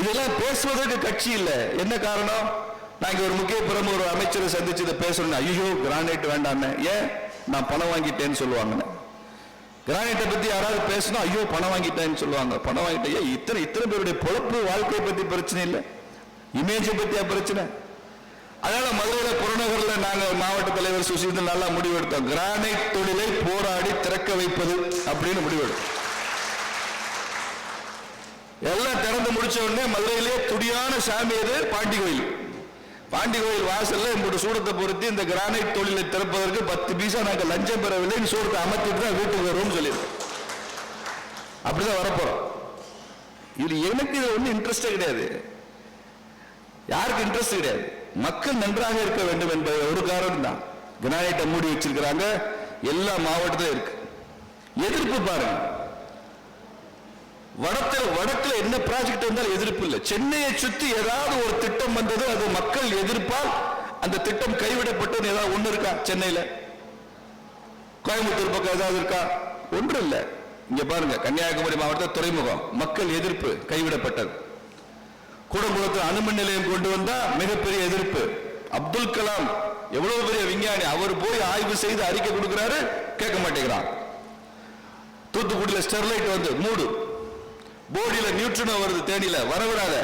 இதெல்லாம் பேசுவதற்கு கட்சி இல்லை. என்ன காரணம்? நாங்க ஒரு முக்கிய பிரமுக ஒரு அமைச்சரை சந்திச்சு இதை பேசணும் ஐயோ கிரானைட் வேண்டாமே. ஏன்? நான் பணம் வாங்கிட்டேன்னு சொல்லுவாங்க. கிரானைட்டை பத்தி யாராவது பேசணும் ஐயோ பணம் வாங்கிட்டேன்னு சொல்லுவாங்க. பணம் வாங்கிட்டேன் ஏன் இத்தனை இத்தனை பேருடைய பொழப்பு வாழ்க்கையை பத்தி பிரச்சனை இல்லை. இமேஜை பத்தியா பிரச்சனை? அதனால மதுரையில புறநகர்ல நாங்க மாவட்ட தலைவர் சுசீந்திரன் நல்லா முடிவெடுத்தோம். கிரானைட் தொழிலை போராடி திறக்க வைப்பது அப்படின்னு முடிவெடுத்தோம். எல்லாம் திறந்து முடிச்ச உடனே மதுரையிலே துடியான சாமி எது பாண்டி கோயில். பாண்டி கோயில் வாசல்ல இப்படி சூடத்தை பொருத்தி இந்த கிரானைட் தொழிலை திறப்பதற்கு பத்து பீசா நாங்கள் லஞ்சம் பெறவில்லை. சூடத்தை அமர்த்திட்டு தான் வீட்டுக்கு வருவோம்னு சொல்லியிருக்கோம். அப்படிதான் வரப்போறோம். இது எனக்கு இது ஒன்றும் இன்ட்ரெஸ்டே கிடையாது. யாருக்கு இன்ட்ரெஸ்ட் கிடையாது. மக்கள் நன்றாக இருக்க வேண்டும் என்பது ஒரு காரணம் தான் கிரானைட்டை மூடி வச்சிருக்கிறாங்க. எல்லா மாவட்டத்திலும் இருக்கு. எதிர்ப்பு பாருங்க. வடத்துல வடக்குல என்ன ப்ராஜெக்ட் இருந்தாலும் எதிர்ப்பு இல்லை. சென்னையை சுத்தி ஏதாவது ஒரு திட்டம் வந்தது அது மக்கள் எதிர்ப்பால் அந்த திட்டம் கைவிடப்பட்டது ஏதாவது ஒண்ணு இருக்கா சென்னையில? கோயம்புத்தூர் பக்கம் ஏதாவது இருக்கா? ஒன்று இல்லை. இங்க பாருங்க கன்னியாகுமரி மாவட்ட துறைமுகம் மக்கள் எதிர்ப்பு கைவிடப்பட்டது. கூடங்குளத்தில் அணுமின் நிலையம் கொண்டு வந்தா மிகப்பெரிய எதிர்ப்பு. அப்துல் கலாம் எவ்வளவு பெரிய விஞ்ஞானி அவர் போய் ஆய்வு செய்து அறிக்கை கொடுக்கிறாரு கேட்க மாட்டேங்கிறான். தூத்துக்குடியில் ஸ்டெர்லைட் வந்து மூடு. போடியில நியூட்ரினோ வருது தேனியில. வரவிடாத.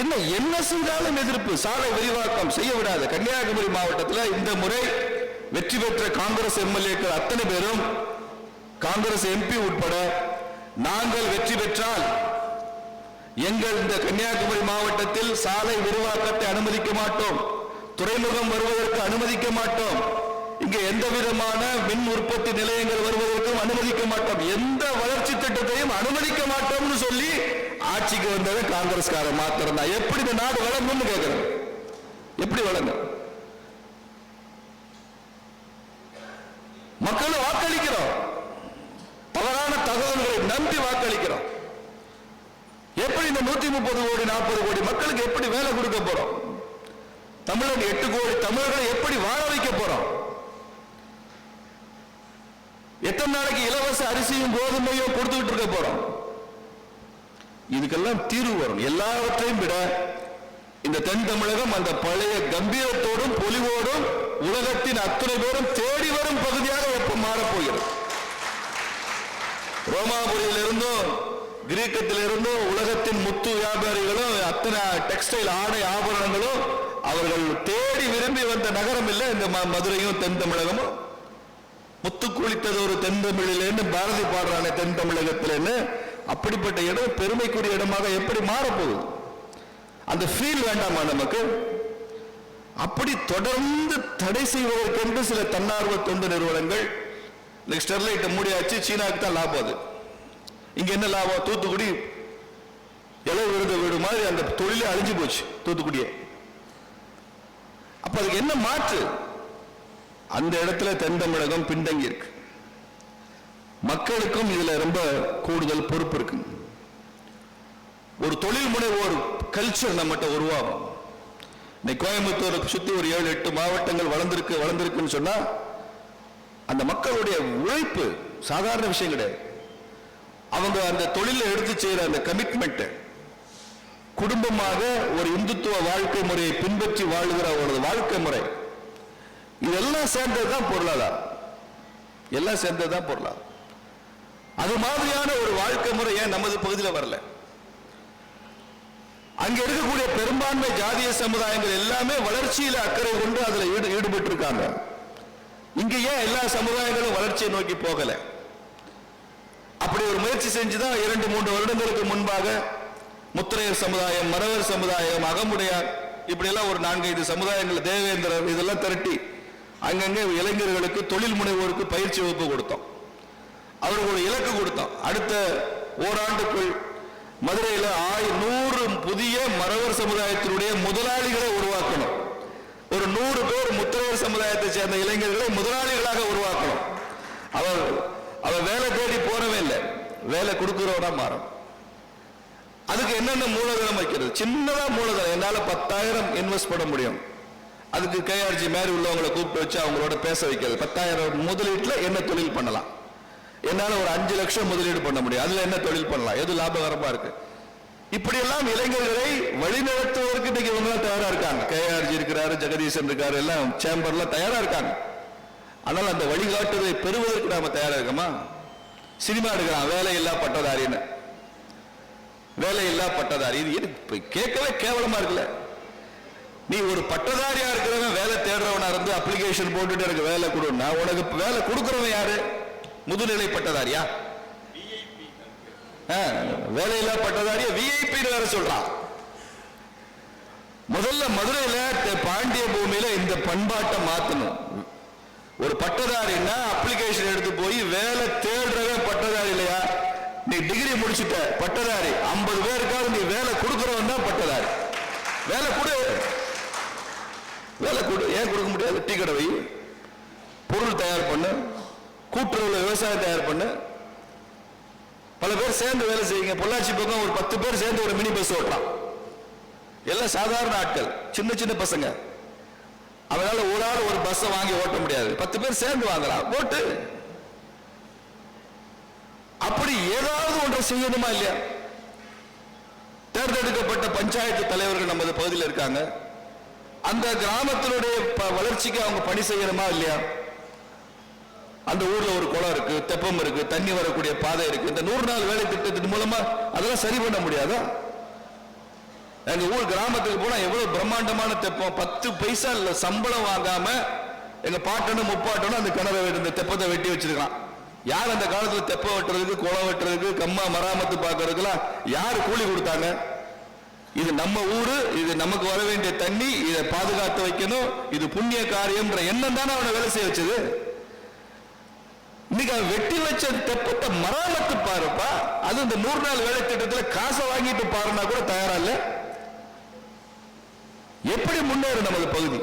என்ன என்ன செய்தாலும் எதிர்ப்பு. சாலை விரிவாக்கம் செய்ய விடாத. கன்னியாகுமரி மாவட்டத்தில் இந்த முறை வெற்றி பெற்ற காங்கிரஸ் எம்எல்ஏக்கள் அத்தனை பேரும் காங்கிரஸ் எம்பி உட்பட நாங்கள் வெற்றி பெற்றால் எங்கள் இந்த கன்னியாகுமரி மாவட்டத்தில் சாலை விரிவாக்கத்தை அனுமதிக்க மாட்டோம். துறைமுகம் வருவதற்கு அனுமதிக்க மாட்டோம். இங்க எந்த விதமான மின் உற்பத்தி நிலையங்கள் வருவதற்கும் அனுமதிக்க மாட்டோம். எந்த வளர்ச்சி திட்டத்தையும் அனுமதிக்க மாட்டோம்னு சொல்லி ஆட்சிக்கு வந்தது காங்கிரஸ்கார மாத்திரம் தான் எப்படி இந்த நாடு வளங்கும்னு கேட்கிறேன் எப்படி வளங்க மக்கள் வாக்களிக்கிறோம். தவறான தகவல்களை நம்பி வாக்களிக்கிறோம். எப்படி இந்த நூத்தி முப்பது கோடி நாற்பது கோடி மக்களுக்கு எப்படி வேலை கொடுக்க போறோம்? தமிழன் எட்டு கோடி தமிழர்களை எப்படி வாழ வைக்க போறோம்? எத்தனை நாளைக்கு இலவச அரிசியும் கோதுமையும் கொடுத்துக்கிட்டு இருக்க போறோம்? இதுக்கெல்லாம் தீர்வு வரும். எல்லாவற்றையும் விட இந்த தென் தமிழகம் அந்த பழைய கம்பீரத்தோடும் பொலிவோடும் உலகத்தின் அத்தனை பேரும் தேடி வரும் பகுதியாக எப்ப மாறப்போகிறது? ரோமாபுரியில் இருந்தும் கிரீக்கத்தில் இருந்தும் உலகத்தின் முத்து வியாபாரிகளும் அத்தனை டெக்ஸ்டைல் ஆடை ஆபரணங்களும் அவர்கள் தேடி விரும்பி வந்த நகரம் இல்லை இந்த ம- மதுரையும் தென் தமிழகமும். முத்து குளித்தது ஒரு தென் தமிழிலேன்னு பாரதி பாடுறானே தென் தமிழகத்திலேன்னு அப்படிப்பட்ட இடம் பெருமைக்குரிய இடமாக எப்படி மாறப்போகுது? அந்த ஃபீல் வேண்டாமா நமக்கு? அப்படி தொடர்ந்து தடை செய்வதற்கென்று சில தன்னார்வ தொண்டு நிறுவனங்கள் இன்னைக்கு ஸ்டெர்லைட்டை மூடியாச்சு சீனாவுக்கு தான் லாபம் அது. இங்க என்ன லாபம்? தூத்துக்குடி இலை விழுந்த வீடு மாதிரி அந்த தொழிலே அழிஞ்சு போச்சு தூத்துக்குடியே. அப்ப அதுக்கு என்ன மாற்று? அந்த இடத்துல தென் தமிழகம் பின்தங்கி இருக்கு. மக்களுக்கும் இதுல ரொம்ப கூடுதல் பொறுப்பு இருக்கு. ஒரு தொழில் முனைவோர் கல்ச்சர் நம்மகிட்ட உருவாகும். இன்னைக்கு கோயம்புத்தூரை சுத்தி ஒரு ஏழு எட்டு மாவட்டங்கள் வளர்ந்துருக்கு வளர்ந்துருக்குன்னு சொன்னா அந்த மக்களுடைய உழைப்பு சாதாரண விஷயம் கிடையாது. அவங்க அந்த தொழிலை எடுத்து செய்யற அந்த கமிட்மெண்ட் குடும்பமாக ஒரு இந்துத்துவ வாழ்க்கை முறையை பின்பற்றி வாழ்கிற அவரது வாழ்க்கை முறை. இதெல்லாம் சேர்ந்ததுதான் பொருளாதாரம். எல்லாம் சேர்ந்ததுதான் பொருளாதாரம். அது மாதிரியான ஒரு வாழ்க்கை முறை ஏன் நமது பகுதியில் வரல? அங்க இருக்கக்கூடிய பெரும்பான்மை ஜாதிய சமுதாயங்கள் எல்லாமே வளர்ச்சியில அக்கறை கொண்டு அதுல ஈடு ஈடுபட்டு இருக்காங்க இங்க ஏன் எல்லா சமுதாயங்களும் வளர்ச்சியை நோக்கி போகல? அப்படி ஒரு முயற்சி செஞ்சுதான் இரண்டு மூன்று வருடங்களுக்கு முன்பாக முத்திரையர் சமுதாயம் மறவர் சமுதாயம் அகமுடையார் இப்படி எல்லாம் ஒரு நான்கைந்து சமுதாயங்கள் தேவேந்திரர் இதெல்லாம் திரட்டி அங்கங்கே இளைஞர்களுக்கு தொழில் முனைவோருக்கு பயிற்சி வகுப்பு கொடுத்தோம். அவருக்கு ஒரு இலக்கு கொடுத்தோம். அடுத்த ஓராண்டுக்குள் மதுரையில் ஆய் நூறு புதிய மறவர் சமுதாயத்தினுடைய முதலாளிகளை உருவாக்கணும். ஒரு நூறு பேர் முத்திரையர் சமுதாயத்தை சேர்ந்த இளைஞர்களை முதலாளிகளாக உருவாக்கணும். அவர் அவர் வேலை தேடி போறவே இல்லை. வேலை கொடுக்கிறவனா மாறும் அதுக்கு என்னென்ன மூலதனம் வைக்கிறது? சின்னதா மூலதனம். என்னால் பத்தாயிரம் இன்வெஸ்ட் பண்ண முடியும். அதுக்கு கையாட்சி மாதிரி உள்ளவங்களை கூப்பிட்டு வச்சு அவங்களோட பேச வைக்கிறது. பத்தாயிரம் முதலீட்டில் என்ன தொழில் பண்ணலாம்? என்னால் ஒரு அஞ்சு லட்சம் முதலீடு பண்ண முடியும். அதில் என்ன தொழில் பண்ணலாம்? எது லாபகரமாக இருக்கு? இப்படியெல்லாம் இளைஞர்களை வழிநடத்துவதற்கு இன்னைக்கு இவங்களாம் தயாராக தயாரா இருக்காங்க. கேஆர்ஜி இருக்கிறாரு ஜெகதீசன் இருக்காரு எல்லாம் சேம்பர்ல தயாரா இருக்காங்க. ஆனால் அந்த வழிகாட்டுதலை பெறுவதற்கு நாம தயாரா இருக்கோமா? சினிமா எடுக்கிறான். வேலையில்லா பட்டதாரின்னு. வேலையில்லா பட்டதாரி. இது கேட்கவே கேவலமா இருக்குல்ல. நீ ஒரு பட்டதாரியா இருக்கிறவன் வேலை தேடுறவனா இருந்து அப்ளிகேஷன் போட்டுட்டு எனக்கு வேலை கொடுன்னா உனக்கு வேலை கொடுக்கறவன் யாரு? முதுநிலை பட்டதாரியா? வேலையில்லா பட்டதாரியா? விஐபி வேற சொல்றான். முதல்ல மதுரையில பாண்டிய பூமியில இந்த பண்பாட்டை மாத்தணும். ஒரு பட்டதாரின்னா அப்ளிகேஷன் எடுத்து போய் வேலை தேடுறவன் பட்டதாரி இல்லையா? நீ டிகிரி முடிச்சிட்ட பட்டதாரி. 50 பேருக்காவது நீ வேலை கொடுக்கறவன் தான் பட்டதாரி வேலை கொடு வேலை கொடு ஏன் கொடுக்க முடியாது? டீ கடை வை பொருள் தயார் பண்ணு கூட்டுறவுல விவசாயம் தயார் பண்ணு. பல பேர் சேர்ந்து வேலை செய்யுங்க. பொள்ளாச்சி பக்கம் ஒரு பத்து பேர் சேர்ந்து ஒரு மினி பஸ் ஓட்டலாம். எல்லாம் சாதாரண ஆட்கள் சின்ன சின்ன பசங்க. அவனால ஒரு ஆள் ஒரு பஸ்ஸை வாங்கி ஓட்ட முடியாது. பத்து பேர் சேர்ந்து வாங்கலாம். ஓட்டு. அப்படி ஏதாவது ஒன்றை செய்யணுமா இல்லையா? தேர்ந்தெடுக்கப்பட்ட பஞ்சாயத்து தலைவர்கள் நமது பகுதியில் இருக்காங்க. அந்த கிராமத்தினுடைய ப- வளர்ச்சிக்கு அவங்க பணி செய்யணுமா இல்லையா? அந்த ஊர்ல ஒரு குளம் இருக்கு தெப்பம் இருக்கு தண்ணி வரக்கூடிய பாதை இருக்கு. இந்த நூறு நாள் வேலை திட்டத்தின் மூலமா அதெல்லாம் சரி பண்ண முடியாதா? எங்க ஊர் கிராமத்துக்கு போனா எவ்வளவு பிரம்மாண்டமான தெப்பம். பத்து பைசா இல்ல சம்பளம் வாங்காம எங்க பாட்டனும் முப்பாட்டனும் அந்த கிணறு இந்த தெப்பத்தை வெட்டி வச்சிருக்கான் யார் அந்த காலத்துல தெப்பம் வெட்டுறதுக்கு குளம் வெட்டுறதுக்கு கம்மா மராமத்து பார்க்கறதுக்குலாம் யார் கூலி கொடுத்தாங்க? இது நம்ம ஊரு இது நமக்கு வர வேண்டிய தண்ணி இதை பாதுகாத்து வைக்கணும். இது புண்ணிய காரியம்ன்ற எண்ணம் தானே அவனை வேலை செய்ய வச்சது. இன்னைக்கு அவன் வெட்டி வச்ச தெப்பத்தை மராமத்து பாருப்பா. அது இந்த நூறு நாள் வேலை திட்டத்தில் காசை வாங்கிட்டு பாருன்னா கூட தயாரா இல்ல. எப்படி முன்னேறும் நமது பகுதி?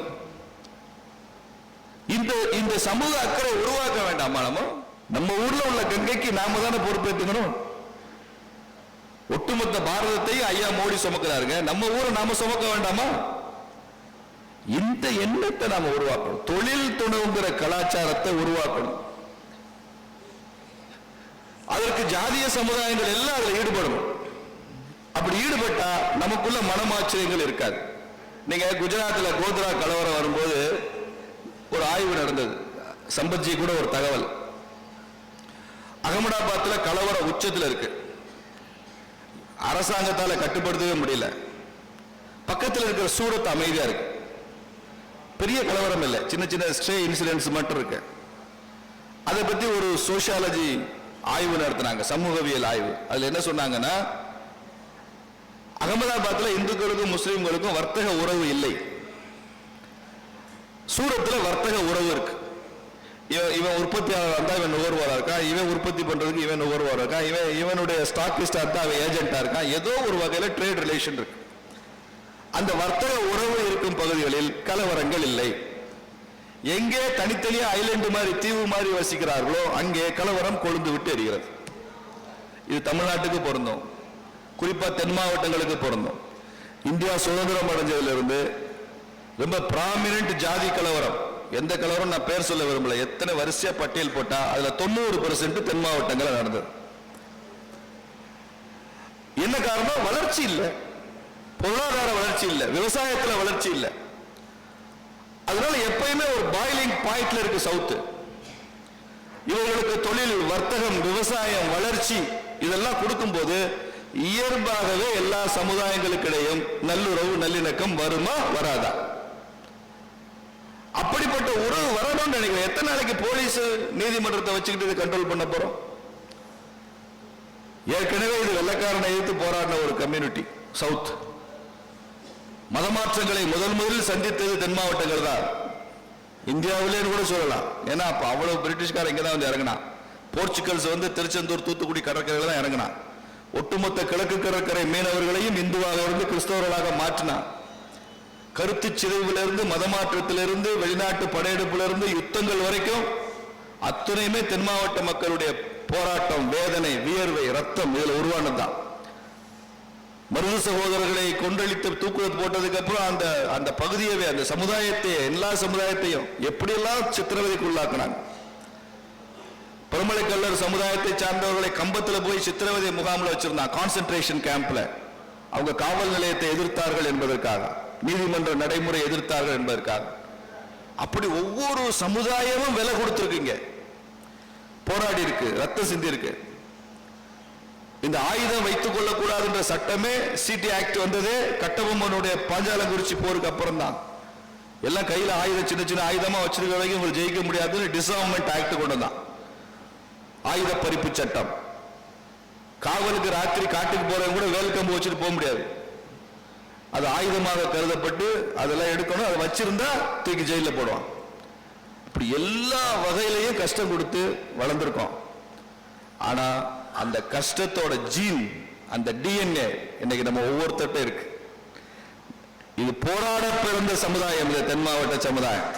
இந்த இந்த சமூக அக்கறை உருவாக்க வேண்டாமா நம்ம? நம்ம ஊர்ல உள்ள கங்கைக்கு நாம தானே பொறுப்பேற்றுக்கணும் ஒட்டுமொத்த பாரதத்தையும் ஐயா மோடி சுமக்கிறாருங்க. நம்ம ஊரை நாம சுமக்க வேண்டாமா? இந்த எண்ணத்தை நாம உருவாக்கணும். தொழில் துணவுங்கிற கலாச்சாரத்தை உருவாக்கணும். அதற்கு ஜாதிய சமுதாயங்கள் எல்லாம் அதில் ஈடுபடணும். அப்படி ஈடுபட்டா நமக்குள்ள மனமாச்சரியங்கள் இருக்காது. நீங்க குஜராத்தில் கோத்ரா கலவரம் வரும்போது ஒரு ஆய்வு நடந்தது. சம்பத்ஜி கூட ஒரு தகவல். அகமதாபாத்ல கலவரம் உச்சத்துல இருக்கு. அரசாங்கத்தால கட்டுப்படுத்தவே முடியல. பக்கத்தில் இருக்கிற சூரத் அமைதியா இருக்கு. பெரிய கலவரம் இல்லை. சின்ன சின்ன ஸ்டே இன்சிடென்ட்ஸ் மட்டும் இருக்கு. அதை பத்தி ஒரு சோசியாலஜி ஆய்வு நடத்தினாங்க. சமூகவியல் ஆய்வு. அதுல என்ன சொன்னாங்கன்னா அகமதாபாத்ல இந்துக்களுக்கும் முஸ்லீம்களுக்கும் வர்த்தக உறவு இல்லை. சூரத்துல வர்த்தக உறவு இருக்கு. இவன் இவன் உற்பத்தியாளர் வந்தால் இவன் நுகர்வோராக இருக்கான் இவன் உற்பத்தி பண்ணுறதுக்கு இவன் நுகர்வாராக இருக்கான் இவன் இவனுடைய ஸ்டாக்கிஸ்டாக இருந்தால் அவன் ஏஜென்ட்டாக இருக்கான் ஏதோ ஒரு வகையில் ட்ரேட் ரிலேஷன் இருக்கு. அந்த வர்த்தக உறவு இருக்கும் பகுதிகளில் கலவரங்கள் இல்லை. எங்கே தனித்தனியாக ஐலண்டு மாதிரி தீவு மாதிரி வசிக்கிறார்களோ அங்கே கலவரம் கொழுந்து விட்டு எரிகிறது. இது தமிழ்நாட்டுக்கு பொருந்தும். குறிப்பாக தென் மாவட்டங்களுக்கு பொருந்தும். இந்தியா சுதந்திரம் அடைஞ்சதிலிருந்து ரொம்ப பிராமினன்ட் ஜாதி கலவரம். எந்த கலவரம் நான் பேர் சொல்ல விரும்பல. எத்தனை வரிசையா பட்டியல் போட்டா அதுல தொண்ணூறு பெர்சென்ட் தென் மாவட்டங்கள் நடந்தது. என்ன காரணம்? வளர்ச்சி இல்லை. பொருளாதார வளர்ச்சி இல்லை. விவசாயத்துல வளர்ச்சி இல்லை. அதனால எப்பயுமே ஒரு பாய்லிங் பாயிண்ட்ல இருக்கு சவுத்து இவர்களுக்கு தொழில் வர்த்தகம் விவசாயம் வளர்ச்சி இதெல்லாம் கொடுக்கும்போது இயல்பாகவே எல்லா சமுதாயங்களுக்கிடையும் நல்லுறவு நல்லிணக்கம் வருமா வராதா? அப்படிப்பட்ட உறவு வரணும்னு நினைக்கிறேன். எத்தனை நாளைக்கு போலீஸ் நீதிமன்றத்தை வச்சுக்கிட்டு இதை கண்ட்ரோல் பண்ண போறோம்? ஏற்கனவே இது வெள்ளக்காரனை எதிர்த்து போராடின ஒரு கம்யூனிட்டி சவுத் மதமாற்றங்களை முதல் முதலில் சந்தித்தது தென் மாவட்டங்கள் தான். இந்தியாவிலேன்னு கூட சொல்லலாம். ஏன்னா அப்ப அவ்வளவு பிரிட்டிஷ்காரன் இங்க தான் வந்து இறங்கினான். போர்ச்சுகல்ஸ் வந்து திருச்செந்தூர் தூத்துக்குடி கடற்கரையில தான் இறங்கினான். ஒட்டுமொத்த கிழக்கு கடற்கரை மீனவர்களையும் இந்துவாக இருந்து கிறிஸ்தவர்களாக மாற்றினான். கருத்து சிதைவிலிருந்து மதமாற்றத்திலிருந்து வெளிநாட்டு படையெடுப்பிலிருந்து யுத்தங்கள் வரைக்கும் அத்துணையுமே தென் மாவட்ட மக்களுடைய போராட்டம் வேதனை வியர்வை ரத்தம் இதில் உருவானதுதான். மருது சகோதரர்களை கொன்றளித்து தூக்குவது போட்டதுக்கு அப்புறம் அந்த அந்த பகுதியவே அந்த சமுதாயத்தை எல்லா சமுதாயத்தையும் எப்படியெல்லாம் சித்திரவதைக்கு உள்ளாக்குனாங்க. பெருமலை கல்லர் சமுதாயத்தை சார்ந்தவர்களை கம்பத்தில் போய் சித்திரவதை முகாமில் வச்சிருந்தான் கான்சென்ட்ரேஷன் கேம்ப்ல அவங்க காவல் நிலையத்தை எதிர்த்தார்கள் என்பதற்காக. நீதிமன்ற நடைமுறை எதிர்த்தார்கள் என்பதற்காக. அப்படி ஒவ்வொரு சமுதாயமும் விலை கொடுத்துருக்கீங்க. போராடி இருக்கு ரத்தம் சிந்தி இருக்கு. இந்த ஆயுதம் வைத்துக் கொள்ளக்கூடாது என்ற சட்டமே சிடி ஆக்ட் வந்ததே. கட்டபொம்மனுடைய பாஞ்சாலங்குறிச்சி போருக்கு அப்புறம் தான் எல்லாம் கையில ஆயுதம் சின்ன சின்ன ஆயுதமா வச்சிருக்க வரைக்கும் உங்களுக்கு ஜெயிக்க முடியாதுன்னு டிசார்மெண்ட் ஆக்ட் கொண்டு தான் ஆயுத பறிப்பு சட்டம். காவலுக்கு ராத்திரி காட்டுக்கு போறவங்க கூட வேல் கம்பு வச்சுட்டு போக முடியாது. அது ஆயுதமாக கருதப்பட்டு அதெல்லாம் எடுக்கணும். அதை வச்சிருந்தா தூக்கி ஜெயிலில் போடுவான். இப்படி எல்லா வகையிலையும் கஷ்டம் கொடுத்து வளர்ந்துருக்கோம். ஆனா அந்த கஷ்டத்தோட ஜீன் அந்த டிஎன்ஏ இன்னைக்கு நம்ம ஒவ்வொருத்தட்ட இருக்கு. இது போராட பிறந்த சமுதாயம் இந்த தென் மாவட்ட சமுதாயம்.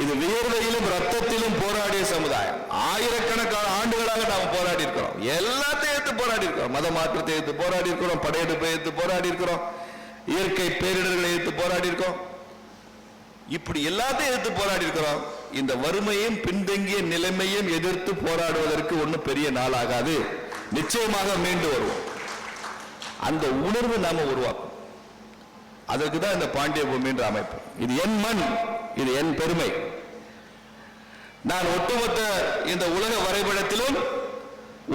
இது வியர்வையிலும் ரத்தத்திலும் போராடிய சமுதாயம். ஆயிரக்கணக்கான ஆண்டுகளாக நாம் போராடி இருக்கிறோம் எல்லாத்தையும் எடுத்து போராடி இருக்கிறோம் மத மாற்றத்தை எடுத்து போராடி இருக்கிறோம் படையெடுப்பை எடுத்து போராடி இருக்கிறோம் இயற்கை பேரிடர்களை எடுத்து போராடி இருக்கோம் இப்படி எல்லாத்தையும் எடுத்து போராடி இருக்கிறோம் இந்த வறுமையும் பின்தங்கிய நிலைமையும் எதிர்த்து போராடுவதற்கு ஒன்றும் பெரிய நாள் ஆகாது நிச்சயமாக மீண்டு வருவோம். அந்த உணர்வு நாம உருவாக்கும் அதற்கு தான் இந்த பாண்டிய பூமின்ற அமைப்பு. இது என் மண் இது என் பெருமை. நான் ஒட்டுமொத்த இந்த உலக வரைபடத்திலும்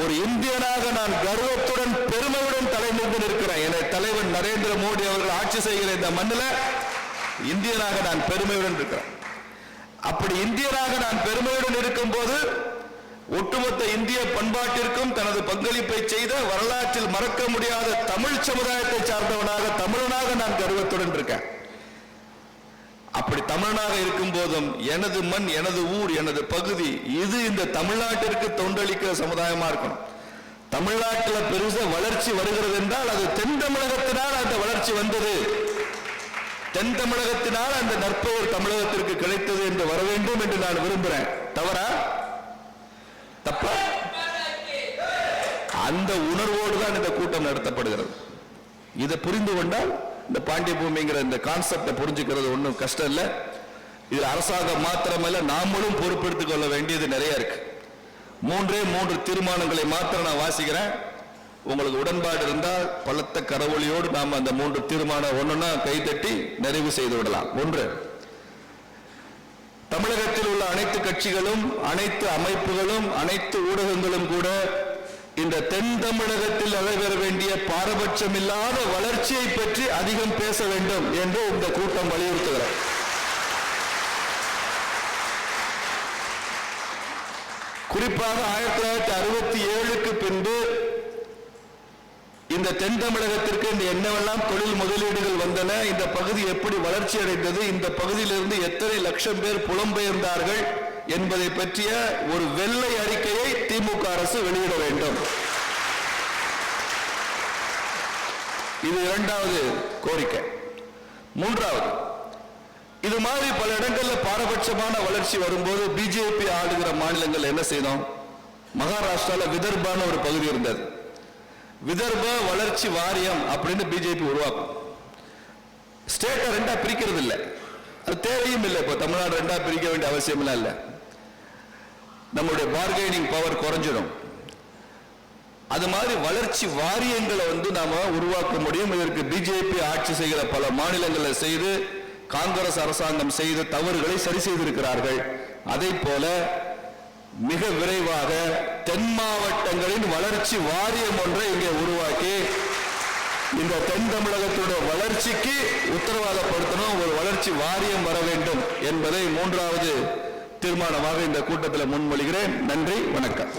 ஒரு இந்தியனாக நான் கர்வத்துடன் பெருமையுடன் தலைநின்று நிற்கிறேன். என தலைவர் நரேந்திர மோடி அவர்கள் ஆட்சி செய்கிற இந்த மண்ணில் இந்தியனாக நான் பெருமையுடன் இருக்கிறேன் அப்படி இந்தியனாக நான் பெருமையுடன் இருக்கும்போது ஒட்டுமொத்த இந்திய பண்பாட்டிற்கும் தனது பங்களிப்பை செய்த வரலாற்றில் மறக்க முடியாத தமிழ் சமுதாயத்தை சார்ந்தவனாக தமிழனாக நான் கர்வத்துடன் இருக்கேன். அப்படி தமிழனாக இருக்கும் போதும் எனது மண் எனது ஊர் எனது பகுதி இது இந்த தமிழ்நாட்டிற்கு தொண்டளிக்கிற சமுதாயமா இருக்கணும். தமிழ்நாட்டில் பெருசா வளர்ச்சி வருகிறது என்றால் அது தென் தமிழகத்தினால் அந்த வளர்ச்சி வந்தது. தென் தமிழகத்தினால் அந்த நற்பெயர் தமிழகத்திற்கு கிடைத்தது என்று வர வேண்டும் என்று நான் விரும்புகிறேன் தவறா? அந்த உணர்வோடு தான் இந்த கூட்டம் நடத்தப்படுகிறது. இதை புரிந்து கொண்டால் இந்த பாண்டிய பூமிங்கிற இந்த கான்செப்டை புரிஞ்சுக்கிறது ஒன்றும் கஷ்டம் இல்லை. இதில் அரசாங்கம் மாத்திரமல்ல நாமளும் பொறுப்பெடுத்துக் கொள்ள வேண்டியது நிறைய இருக்கு. மூன்றே மூன்று தீர்மானங்களை மாத்திரம் நான் வாசிக்கிறேன். உங்களுக்கு உடன்பாடு இருந்தால் பலத்த கரவொலியோடு நாம் அந்த மூன்று தீர்மானம் ஒன்றுன்னா கைதட்டி நிறைவு செய்து விடலாம். ஒன்று தமிழகத்தில் உள்ள அனைத்து கட்சிகளும் அனைத்து அமைப்புகளும் அனைத்து ஊடகங்களும் கூட இந்த தென் தமிழகத்தில் நடைபெற வேண்டிய பாரபட்சம் இல்லாத வளர்ச்சியை பற்றி அதிகம் பேச வேண்டும் என்று இந்த கூட்டம் வலியுறுத்துகிறார் குறிப்பாக ஆயிரத்தி தொள்ளாயிரத்தி அறுபத்தி ஏழுக்கு பின்பு இந்த தென் தமிழகத்திற்கு இந்த என்னவெல்லாம் தொழில் முதலீடுகள் வந்தன இந்த பகுதி எப்படி வளர்ச்சி அடைந்தது இந்த பகுதியிலிருந்து எத்தனை லட்சம் பேர் புலம்பெயர்ந்தார்கள் என்பதை பற்றிய ஒரு வெள்ளை அறிக்கையை திமுக அரசு வெளியிட வேண்டும். இது இரண்டாவது கோரிக்கை. மூன்றாவது இது மாதிரி பல இடங்கள்ல பாரபட்சமான வளர்ச்சி வரும்போது பிஜேபி ஆளுகிற மாநிலங்கள் என்ன செய்தோம்? மகாராஷ்டிரால விதர்பான ஒரு பகுதி இருந்தது. விதர்ப வளர்ச்சி வாரியம் அப்படின்னு பிஜேபி உருவாக்கும். ஸ்டேட்டை ரெண்டா பிரிக்கிறது இல்லை அது தேவையும் இல்லை. இப்போ தமிழ்நாடு ரெண்டா பிரிக்க வேண்டிய அவசியம் இல்லை. நம்முடைய பார்கெனிங் பவர் குறைஞ்சிடும். அது மாதிரி வளர்ச்சி வாரியங்களை வந்து நாம உருவாக்க முடியும். இதற்கு பிஜேபி ஆட்சி செய்கிற பல மாநிலங்களில் செய்து காங்கிரஸ் அரசாங்கம் செய்த தவறுகளை சரி செய்திருக்கிறார்கள். அதே போல மிக விரைவாக தென் மாவட்டங்களின் வளர்ச்சி வாரியம் ஒன்றை இங்கே உருவாக்கி இந்த தென் தமிழகத்துடைய வளர்ச்சிக்கு உத்தரவாதப்படுத்தணும். ஒரு வளர்ச்சி வாரியம் வர வேண்டும் என்பதை மூன்றாவது தீர்மானமாக இந்த கூட்டத்தில் முன்மொழிகிறேன். நன்றி வணக்கம்.